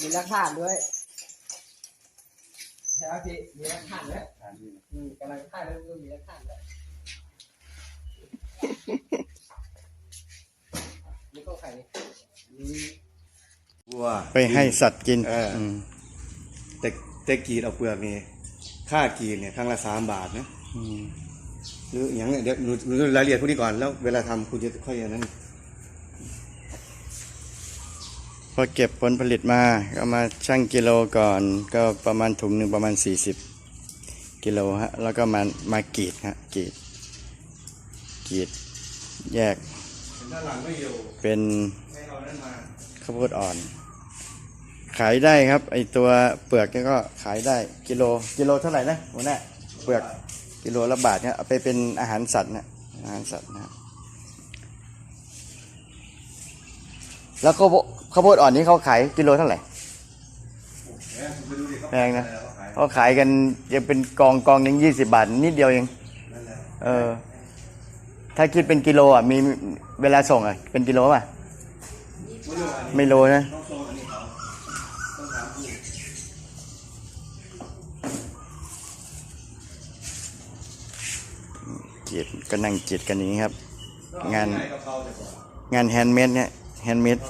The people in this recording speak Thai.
มีหลักฐานด้วยใช่ไหมพี่มีหลักฐานแล้วอืมกำลังถ่ายแล้วก็มีหลักฐานแล้วนี่ก็ใครนี่วัวไปให้สัตว์กินเอออืมแต่แต่กรีดเอาเปลือกนี่ค่ากรีดเนี่ยครั้งละสามบาทนะอืมหรืออย่างเนี้ยเดี๋ยวหนูหนูดูรายละเอียดพวกนี้ก่อนแล้วเวลาทำคุณจะค่อยอันนั้น พอเก็บผลผลิตมาก็มาชั่งกิโลก่อน ก็ประมาณถุงหนึ่งประมาณ 40 กิโลฮะแล้วก็มามากรีดฮะกรีดกรีดแยก ด้านหลังไม่อยู่เป็นให้เอานั้นมาข้าวโพดอ่อน ขายได้ครับ ไอตัวเปลือกนี่ก็ขายได้กิโลกิโลเท่าไหร่นะหัวหน้าเปลือกกิโลละบาทเนี่ยเอาไปเป็นอาหารสัตว์นะอาหารสัตว์นะครับ แล้วข้าวโพดข้าวโพดอ่อนนี้เขาขายกิโลเท่าไหร่แพงนะเขาขายเขายกันยังเป็นกองกองหนึ่งยี่สิบาท นิดเดียวเองเออ ถ้าคิดเป็นกิโลอะมีเวลาส่งอะ เป็นกิโลป่ะ ไม่รู้อันนี้ไม่โลนะเจีดก็นั่งจีดกันอย่างนี้ครับ งานงานงานแฮนด์เมดเนี่ย handmade.